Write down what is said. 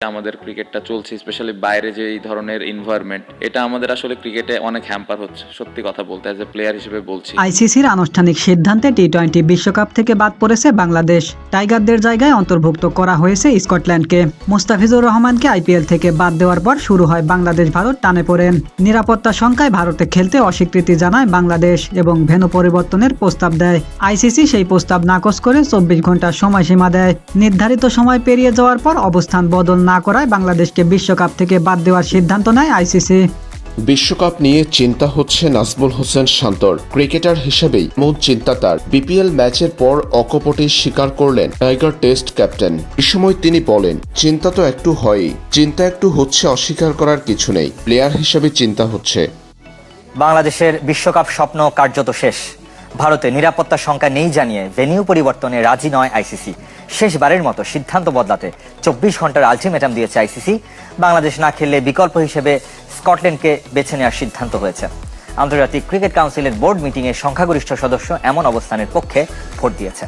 আমাদের ক্রিকেটটা চলছে স্পেশালি বাইরে যে এই ধরনের এনভায়রনমেন্ট এটা আমাদের আসলে ক্রিকেটে অনেক হ্যাম্পার হচ্ছে, সত্যি কথা বলতে অ্যাজ এ প্লেয়ার হিসেবে বলছি। আইসিসির আনুষ্ঠানিক সিদ্ধান্তে টি টোয়েন্টি বিশ্বকাপ থেকে বাদ পড়েছে বাংলাদেশ। টাইগারদের জায়গায় অন্তর্ভুক্ত করা হয়েছে স্কটল্যান্ডকে। মুস্তাফিজুর রহমানকে আইপিএল থেকে বাদ দেওয়ার পর শুরু হয় বাংলাদেশ ভারত টানে পড়েন নিরাপত্তা সংখ্যায় ভারতে খেলতে অস্বীকৃতি জানায় বাংলাদেশ এবং ভেন্যু পরিবর্তনের প্রস্তাব দেয়। আইসিসি সেই প্রস্তাব নাকচ করে চব্বিশ ঘণ্টার সময়সীমা দেয়। নির্ধারিত সময় পেরিয়ে যাওয়ার পর অবস্থান বদল না করায় বাংলাদেশকে বিশ্বকাপ থেকে বাদ দেওয়ার সিদ্ধান্ত নেয় আইসিসি। বিশ্বকাপ নিয়ে চিন্তা হচ্ছে নাজমুল হোসেন শান্তর। ক্রিকেটার হিসেবেই মূল চিন্তা তার। বিপিএল ম্যাচের পর অকপটে স্বীকার করলেন টাইগার টেস্ট ক্যাপ্টেন। এ সময় তিনি বলেন চিন্তা তো একটু হয়ই। চিন্তা একটু হচ্ছে অস্বীকার করার কিছু নেই। প্লেয়ার হিসেবে চিন্তা হচ্ছে। বাংলাদেশের বিশ্বকাপ স্বপ্ন কার্যত শেষ। ভারতে নিরাপত্তা সংখ্যা নেই জানিয়ে ভেনিউ পরিবর্তনে রাজি নয় আইসিসি শেষবারের মতো সিদ্ধান্ত বদলাতে চব্বিশ ঘণ্টার আলটিমেটাম দিয়েছে আইসিসি বাংলাদেশ না খেললে বিকল্প হিসেবে স্কটল্যান্ডকে বেছে নেওয়ার সিদ্ধান্ত হয়েছে। আন্তর্জাতিক ক্রিকেট কাউন্সিলের বোর্ড মিটিংয়ে সংখ্যাগরিষ্ঠ সদস্য এমন অবস্থানের পক্ষে ভোট দিয়েছে।